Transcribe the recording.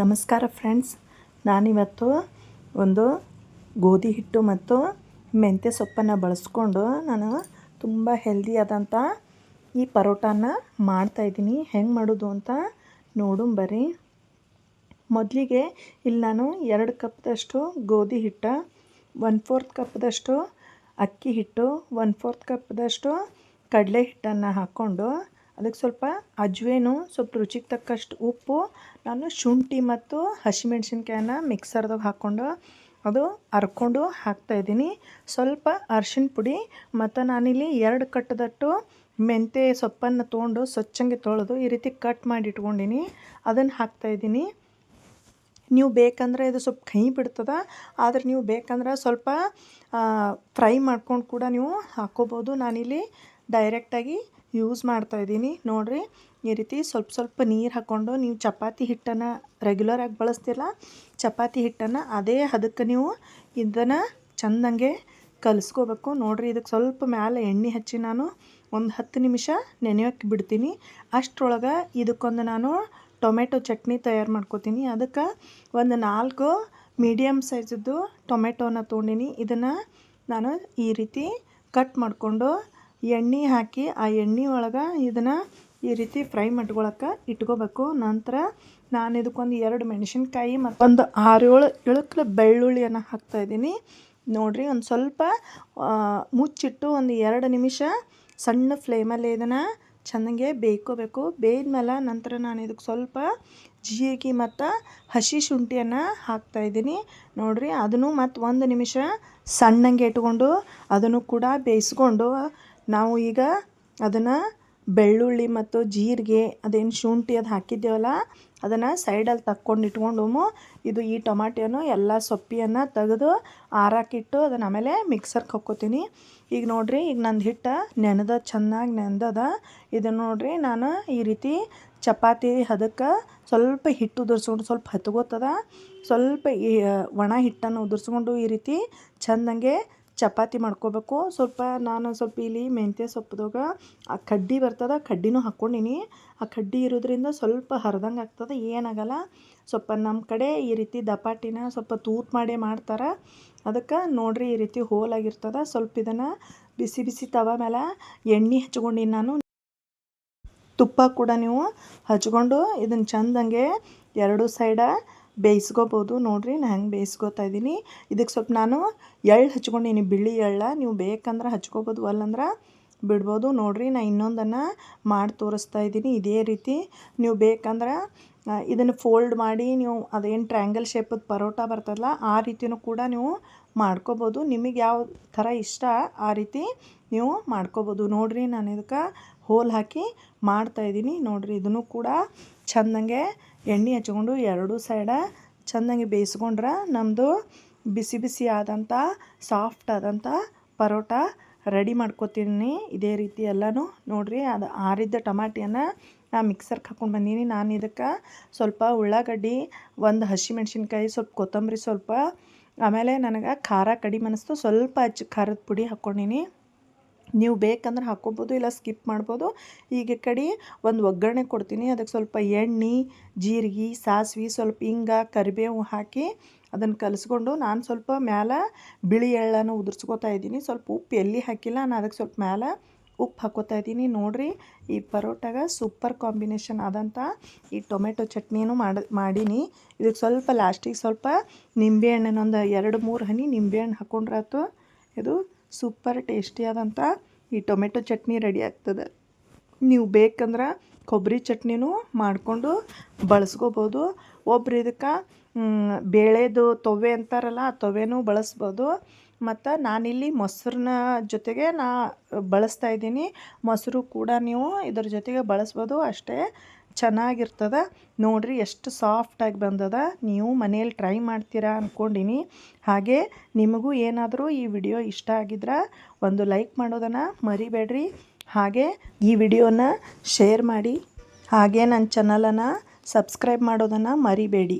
ನಮಸ್ಕಾರ ಫ್ರೆಂಡ್ಸ್. ನಾನಿವತ್ತು ಒಂದು ಗೋಧಿ ಹಿಟ್ಟು ಮತ್ತು ಮೆಂತ್ಯ ಸೊಪ್ಪನ್ನು ಬಳಸ್ಕೊಂಡು ನಾನು ತುಂಬ ಹೆಲ್ದಿ ಆದಂಥ ಈ ಪರೋಟಾನ ಮಾಡ್ತಾಯಿದ್ದೀನಿ ಹೆಂಗೆ ಮಾಡೋದು ಅಂತ ನೋಡು ಬರ್ರಿ. ಮೊದಲಿಗೆ ಇಲ್ಲಿ ನಾನು ಎರಡು ಕಪ್ದಷ್ಟು ಗೋಧಿ ಹಿಟ್ಟು ಒನ್ ಫೋರ್ತ್ ಕಪ್ದಷ್ಟು ಅಕ್ಕಿ ಹಿಟ್ಟು ಒನ್ ಫೋರ್ತ್ ಕಪ್ದಷ್ಟು ಕಡಲೆ ಹಿಟ್ಟನ್ನು ಹಾಕ್ಕೊಂಡು ಅದಕ್ಕೆ ಸ್ವಲ್ಪ ಅಜ್ವೇನು, ಸ್ವಲ್ಪ ರುಚಿಗೆ ತಕ್ಕಷ್ಟು ಉಪ್ಪು, ನಾನು ಶುಂಠಿ ಮತ್ತು ಹಸಿಮೆಣ್ಸಿನ್ಕಾಯನ್ನ ಮಿಕ್ಸರ್ದಾಗ ಹಾಕ್ಕೊಂಡು ಅದು ಹರ್ಕೊಂಡು ಹಾಕ್ತಾಯಿದ್ದೀನಿ ಸ್ವಲ್ಪ ಅರ್ಶಿಣ ಪುಡಿ ಮತ್ತು ನಾನಿಲ್ಲಿ ಎರಡು ಕಟ್ಟದಟ್ಟು ಮೆಂತ್ಯ ಸೊಪ್ಪನ್ನು ತೊಗೊಂಡು ಸ್ವಚ್ಛಂಗೆ ತೊಳೆದು ಈ ರೀತಿ ಕಟ್ ಮಾಡಿ ಇಟ್ಕೊಂಡಿನಿ. ಅದನ್ನು ಹಾಕ್ತಾಯಿದ್ದೀನಿ ನೀವು ಬೇಕಂದರೆ ಇದು ಸ್ವಲ್ಪ ಕಹಿ ಬಿಡ್ತದ, ಆದರೆ ನೀವು ಬೇಕಂದ್ರೆ ಸ್ವಲ್ಪ ಫ್ರೈ ಮಾಡ್ಕೊಂಡು ಕೂಡ ನೀವು ಹಾಕ್ಕೋಬೋದು ನಾನಿಲ್ಲಿ ಡೈರೆಕ್ಟಾಗಿ ಯೂಸ್ ಮಾಡ್ತಾ ಇದ್ದೀನಿ. ನೋಡಿರಿ, ಈ ರೀತಿ ಸ್ವಲ್ಪ ಸ್ವಲ್ಪ ನೀರು ಹಾಕ್ಕೊಂಡು ನೀವು ಚಪಾತಿ ಹಿಟ್ಟನ್ನು ರೆಗ್ಯುಲರಾಗಿ ಬಳಸ್ತಿಲ್ಲ ಚಪಾತಿ ಹಿಟ್ಟನ್ನು ಅದೇ ಹದಕ್ಕೆ ನೀವು ಇದನ್ನು ಚೆಂದಂಗೆ ಕಲಿಸ್ಕೋಬೇಕು. ನೋಡಿರಿ ಇದಕ್ಕೆ ಸ್ವಲ್ಪ ಮ್ಯಾಲೆ ಎಣ್ಣೆ ಹಚ್ಚಿ ನಾನು ಒಂದು ಹತ್ತು ನಿಮಿಷ ನೆನೆಯೋಕ್ಕೆ ಬಿಡ್ತೀನಿ. ಅಷ್ಟರೊಳಗೆ ಇದಕ್ಕೊಂದು ನಾನು ಟೊಮೆಟೊ ಚಟ್ನಿ ತಯಾರು ಮಾಡ್ಕೋತೀನಿ. ಅದಕ್ಕೆ ಒಂದು ನಾಲ್ಕು ಮೀಡಿಯಮ್ ಸೈಜದ್ದು ಟೊಮೆಟೊನ ತೊಗೊಂಡಿನಿ. ಇದನ್ನು ನಾನು ಈ ರೀತಿ ಕಟ್ ಮಾಡಿಕೊಂಡು ಎಣ್ಣೆ ಹಾಕಿ ಆ ಎಣ್ಣೆ ಒಳಗೆ ಇದನ್ನು ಈ ರೀತಿ ಫ್ರೈ ಮಾಡ್ಕೊಳಕ್ಕೆ ಇಟ್ಕೋಬೇಕು. ನಂತರ ನಾನು ಇದಕ್ಕೊಂದು ಎರಡು ಮೆಣಸಿನ್ಕಾಯಿ ಮತ್ತೊಂದು ಆರು ಏಳು ಬೆಳ್ಳುಳ್ಳಿಯನ್ನು ಹಾಕ್ತಾಯಿದ್ದೀನಿ ನೋಡಿರಿ ಒಂದು ಸ್ವಲ್ಪ ಮುಚ್ಚಿಟ್ಟು ಒಂದು ಎರಡು ನಿಮಿಷ ಸಣ್ಣ ಫ್ಲೇಮಲ್ಲಿ ಇದನ್ನು ಚೆನ್ನಾಗೆ ಬೇಯ್ಕೋಬೇಕು. ಬೇಯ್ದ್ಮೇಲೆ ನಂತರ ನಾನು ಇದಕ್ಕೆ ಸ್ವಲ್ಪ ಜೀರಿಗೆ ಮತ್ತು ಹಸಿ ಶುಂಠಿಯನ್ನು ಹಾಕ್ತಾಯಿದ್ದೀನಿ ನೋಡಿರಿ, ಅದನ್ನು ಮತ್ತು ಒಂದು ನಿಮಿಷ ಸಣ್ಣಂಗೆ ಇಟ್ಕೊಂಡು ಅದನ್ನು ಕೂಡ ಬೇಯಿಸ್ಕೊಂಡು ನಾವು ಈಗ ಅದನ್ನು ಬೆಳ್ಳುಳ್ಳಿ ಮತ್ತು ಜೀರಿಗೆ, ಅದೇನು ಶುಂಠಿ ಅದು ಹಾಕಿದ್ದೇವಲ್ಲ, ಅದನ್ನು ಸೈಡಲ್ಲಿ ತಕ್ಕೊಂಡು ಇಟ್ಕೊಂಡು ಇದು ಈ ಟೊಮಾಟಿಯನ್ನು ಎಲ್ಲ ಸೊಪ್ಪಿಯನ್ನು ತೆಗೆದು ಆರಾಕಿಟ್ಟು ಅದನ್ನು ಆಮೇಲೆ ಮಿಕ್ಸರ್ಗೆ ಹಾಕ್ಕೋತೀನಿ. ಈಗ ನೋಡಿರಿ, ಈಗ ನಂದು ಹಿಟ್ಟು ನೆನೆದ, ಚೆನ್ನಾಗಿ ನೆನೆದದ ಇದನ್ನು ನೋಡಿರಿ, ನಾನು ಈ ರೀತಿ ಚಪಾತಿ ಹದಕ್ಕೆ ಸ್ವಲ್ಪ ಹಿಟ್ಟು ಉದುರ್ಸ್ಕೊಂಡು, ಸ್ವಲ್ಪ ಹತ್ಕೋತದ. ಸ್ವಲ್ಪ ಈ ಒಣ ಹಿಟ್ಟನ್ನು ಉದುರ್ಸ್ಕೊಂಡು ಈ ರೀತಿ ಚೆಂದಂಗೆ ಚಪಾತಿ ಮಾಡ್ಕೋಬೇಕು. ಸ್ವಲ್ಪ ನಾನು ಸ್ವಲ್ಪ ಇಲ್ಲಿ ಮೆಂತ್ಯ ಸೊಪ್ಪದಾಗ ಆ ಕಡ್ಡಿ ಬರ್ತದೆ ಕಡ್ಡಿನೂ ಹಾಕ್ಕೊಂಡಿನಿ. ಆ ಕಡ್ಡಿ ಇರೋದ್ರಿಂದ ಸ್ವಲ್ಪ ಹರಿದಂಗೆ ಆಗ್ತದೆ, ಏನಾಗಲ್ಲ. ಸ್ವಲ್ಪ ನಮ್ಮ ಕಡೆ ಈ ರೀತಿ ದಪಾಟಿನ ಸ್ವಲ್ಪ ತೂತು ಮಾಡೇ ಮಾಡ್ತಾರೆ. ಅದಕ್ಕೆ ನೋಡ್ರಿ ಈ ರೀತಿ ಹೋಲಾಗಿರ್ತದೆ ಸ್ವಲ್ಪ ಇದನ್ನು ಬಿಸಿ ಬಿಸಿ ತವ ಮೇಲೆ ಎಣ್ಣೆ ಹಚ್ಕೊಂಡಿನಿ ನಾನು. ತುಪ್ಪ ಕೂಡ ನೀವು ಹಚ್ಕೊಂಡು ಇದನ್ನು ಚಂದಂಗೆ ಎರಡು ಸೈಡ ಬೇಯಿಸ್ಕೋಬೋದು. ನೋಡಿರಿ ನಾನು ಹೆಂಗೆ ಬೇಯಿಸ್ಕೋತಾ ಇದ್ದೀನಿ. ಇದಕ್ಕೆ ಸ್ವಲ್ಪ ನಾನು ಎಳ್ಳು ಹಚ್ಕೊಂಡೀನಿ, ಬಿಳಿ ಎಳ್ಳ. ನೀವು ಬೇಕಂದ್ರೆ ಹಚ್ಕೋಬೋದು, ಅಲ್ಲಂದ್ರೆ ಬಿಡ್ಬೋದು. ನೋಡಿರಿ ನಾನು ಇನ್ನೊಂದನ್ನು ಮಾಡಿ ತೋರಿಸ್ತಾ ಇದ್ದೀನಿ. ಇದೇ ರೀತಿ ನೀವು ಬೇಕಂದ್ರೆ ಇದನ್ನು ಫೋಲ್ಡ್ ಮಾಡಿ ನೀವು ಅದೇನು ಟ್ರ್ಯಾಂಗಲ್ ಶೇಪದ ಪರೋಟ ಬರ್ತದಲ್ಲ, ಆ ರೀತಿಯೂ ಕೂಡ ನೀವು ಮಾಡ್ಕೋಬೋದು. ನಿಮಗೆ ಯಾವ ಥರ ಇಷ್ಟ, ಆ ರೀತಿ ನೀವು ಮಾಡ್ಕೋಬೋದು. ನೋಡಿರಿ, ನಾನು ಇದಕ್ಕೆ ಹೋಲ್ ಹಾಕಿ ಮಾಡ್ತಾಯಿದ್ದೀನಿ ನೋಡಿರಿ, ಇದನ್ನು ಕೂಡ ಚೆಂದಂಗೆ ಎಣ್ಣೆ ಹಚ್ಕೊಂಡು ಎರಡೂ ಸೈಡ ಚೆಂದಂಗೆ ಬೇಯಿಸ್ಕೊಂಡ್ರೆ ನಮ್ಮದು ಬಿಸಿ ಬಿಸಿ ಆದಂಥ ಸಾಫ್ಟ್ ಆದಂಥ ಪರೋಟ ರೆಡಿ ಮಾಡ್ಕೊತೀನಿ. ಇದೇ ರೀತಿ ಎಲ್ಲನೂ ನೋಡಿರಿ, ಅದು ಆರಿದ್ದ ಟಮಾಟಿಯನ್ನು ನಾ ಮಿಕ್ಸರ್ಗೆ ಹಾಕ್ಕೊಂಡು ಬಂದೀನಿ. ನಾನು ಇದಕ್ಕೆ ಸ್ವಲ್ಪ ಉಳ್ಳಾಗಡ್ಡಿ, ಒಂದು ಹಸಿಮೆಣ್ಸಿನ್ಕಾಯಿ, ಸ್ವಲ್ಪ ಕೊತ್ತಂಬರಿ ಸ್ವಲ್ಪ, ಆಮೇಲೆ ನನಗೆ ಖಾರ ಕಡಿಮೆ ಅನ್ನಿಸ್ತು ಸ್ವಲ್ಪ ಹಚ್ಚಿ ಖಾರದ ಪುಡಿ ಹಾಕ್ಕೊಂಡೀನಿ ನೀವು ಬೇಕಂದ್ರೆ ಹಾಕ್ಕೋಬೋದು ಇಲ್ಲ ಸ್ಕಿಪ್ ಮಾಡ್ಬೋದು. ಈಗ ಕಡೆ ಒಂದು ಒಗ್ಗರಣೆ ಕೊಡ್ತೀನಿ. ಅದಕ್ಕೆ ಸ್ವಲ್ಪ ಎಣ್ಣೆ, ಜೀರಿಗೆ, ಸಾಸಿವೆ ಸ್ವಲ್ಪ ಹಿಂಗ ಕರಿಬೇವು ಹಾಕಿ ಅದನ್ನು ಕಲಿಸ್ಕೊಂಡು ನಾನು ಸ್ವಲ್ಪ ಮ್ಯಾಲೆ ಬಿಳಿ ಎಳ್ಳನ್ನು ಉದುರ್ಸ್ಕೊತಾ ಇದ್ದೀನಿ. ಸ್ವಲ್ಪ ಉಪ್ಪು ಎಲ್ಲಿ ಹಾಕಿಲ್ಲ, ನಾನು ಅದಕ್ಕೆ ಸ್ವಲ್ಪ ಮ್ಯಾಲೆ ಉಪ್ಪು ಹಾಕೋತಾ ಇದ್ದೀನಿ. ನೋಡಿರಿ ಈ ಪರೋಟಾಗ ಸೂಪರ್ ಕಾಂಬಿನೇಷನ್ ಆದಂಥ ಈ ಟೊಮೆಟೊ ಚಟ್ನಿನೂ ಮಾಡಿ, ಮಾಡೀನಿ. ಇದಕ್ಕೆ ಸ್ವಲ್ಪ ಲಾಸ್ಟಿಗೆ ಸ್ವಲ್ಪ ನಿಂಬೆಹಣ್ಣಿನೊಂದು ಎರಡು ಮೂರು ಹನಿ ನಿಂಬೆಹಣ್ಣು ಹಾಕ್ಕೊಂಡ್ರಾತು ಇದು ಸೂಪರ್ ಟೇಸ್ಟಿಯಾದಂಥ ಈ ಟೊಮೆಟೊ ಚಟ್ನಿ ರೆಡಿ ಆಗ್ತದೆ. ನೀವು ಬೇಕಂದ್ರೆ ಕೊಬ್ಬರಿ ಚಟ್ನಿನೂ ಮಾಡಿಕೊಂಡು ಬಳಸ್ಕೋಬೋದು. ಒಬ್ರು ಇದಕ್ಕೆ ಬೇಳೆದು ತೊವೆ ಅಂತಾರಲ್ಲ, ಆ ತೊವೆನೂ ಬಳಸ್ಬೋದು. ಮತ್ತು ನಾನಿಲ್ಲಿ ಮೊಸರನ್ನ ಜೊತೆಗೆ ನಾ ಬಳಸ್ತಾ ಇದ್ದೀನಿ. ಮೊಸರು ಕೂಡ ನೀವು ಇದ್ರ ಜೊತೆಗೆ ಬಳಸ್ಬೋದು. ಅಷ್ಟೇ ಚೆನ್ನಾಗಿರ್ತದೆ. ನೋಡಿರಿ ಎಷ್ಟು ಸಾಫ್ಟಾಗಿ ಬಂದದ. ನೀವು ಮನೇಲಿ ಟ್ರೈ ಮಾಡ್ತೀರಾ ಅಂದ್ಕೊಂಡಿನಿ ಹಾಗೆ ನಿಮಗೂ ಏನಾದರೂ ಈ ವಿಡಿಯೋ ಇಷ್ಟ ಆಗಿದ್ರೆ ಒಂದು ಲೈಕ್ ಮಾಡೋದನ್ನು ಮರಿಬೇಡ್ರಿ. ಹಾಗೆ ಈ ವಿಡಿಯೋನ ಶೇರ್ ಮಾಡಿ. ಹಾಗೆ ನನ್ನ ಚಾನಲನ್ನು ಸಬ್ಸ್ಕ್ರೈಬ್ ಮಾಡೋದನ್ನು ಮರಿಬೇಡಿ.